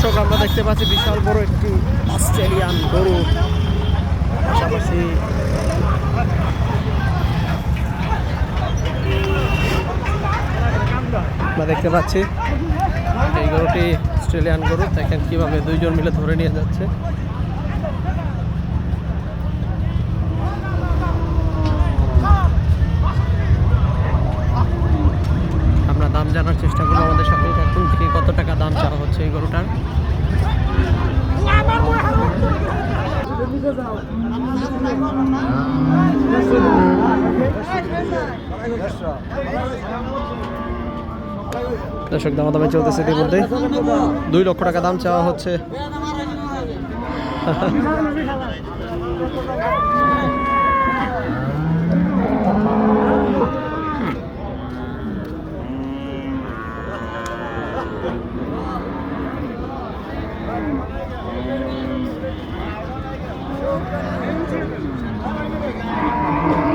দর্শক, আমরা দেখতে পাচ্ছি বিশাল বড় একটি অস্ট্রেলিয়ান গরু। পাশাপাশি আমরা দেখতে পাচ্ছি এই গরুটি অস্ট্রেলিয়ান গরু। দেখেন কীভাবে দুইজন মিলে ধরে নিয়ে যাচ্ছে। আমরা দাম জানার চেষ্টা করব আমাদের সাথে থাকুন থেকে কত টাকা দাম চাওয়া হচ্ছে এই গরুটার। দর্শক দাম দামে চলতেছে ইতিমধ্যে। দুই লক্ষ টাকা দাম চাওয়া হচ্ছে।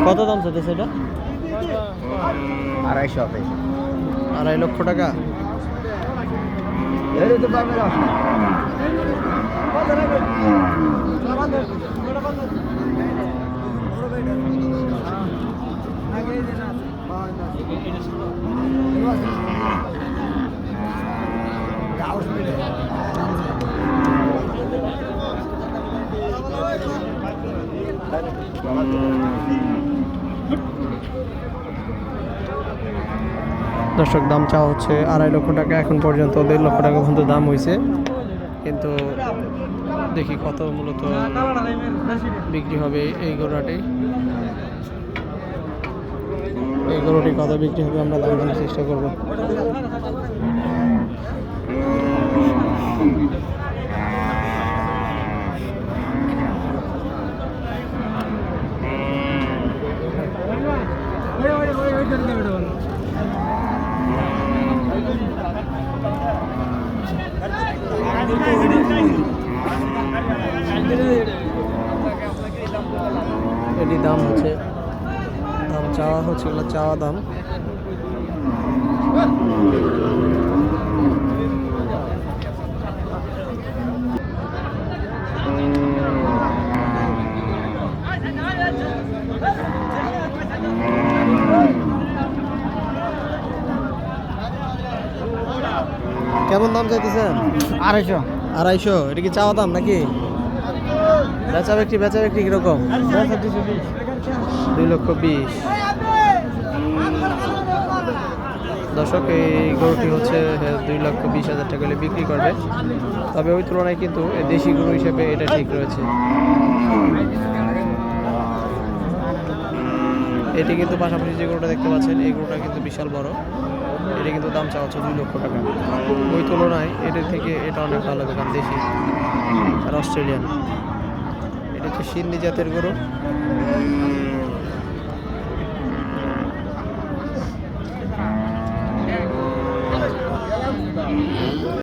কত দাম চলতেছে এটা? আড়াইশো আড়াই লক্ষ টাকা? দর্শক, দাম চাওয়া হচ্ছে আড়াই লক্ষ টাকা। এখন পর্যন্ত দেড় লক্ষ টাকা পর্যন্ত দাম হয়েছে কিন্তু দেখি কত মূলত বিক্রি হবে এই গরুটি। এই গরুটি কত বিক্রি হবে আমরা দাম চেষ্টা করব। এটি দাম হচ্ছে দাম চাওয়া হচ্ছে এগুলো চাওয়া দাম। কেমন দাম চাইতেছেন? আড়াইশো। আড়াইশো এটা কি চাওয়া দাম নাকি? বেচা বিক্রি বেচা বিক্রি কীরকম? দুই লক্ষ বিশ। দর্শক, এই গরুটি হচ্ছে দুই লক্ষ বিশ হাজার টাকা হলে বিক্রি করবে। তবে ওই তুলনায় কিন্তু দেশি গরু হিসেবে এটা ঠিক রয়েছে। এটি কিন্তু পাশাপাশি যে গরুটা দেখতে পাচ্ছেন, এই গরুটা কিন্তু বিশাল বড়। এটি কিন্তু দাম চাওয়া হচ্ছে দুই লক্ষ টাকা। ওই তুলনায় এটার থেকে এটা অনেক ভালো দোকান, দেশি আর অস্ট্রেলিয়ান। হচ্ছে সিন্ধি জাতের গরু।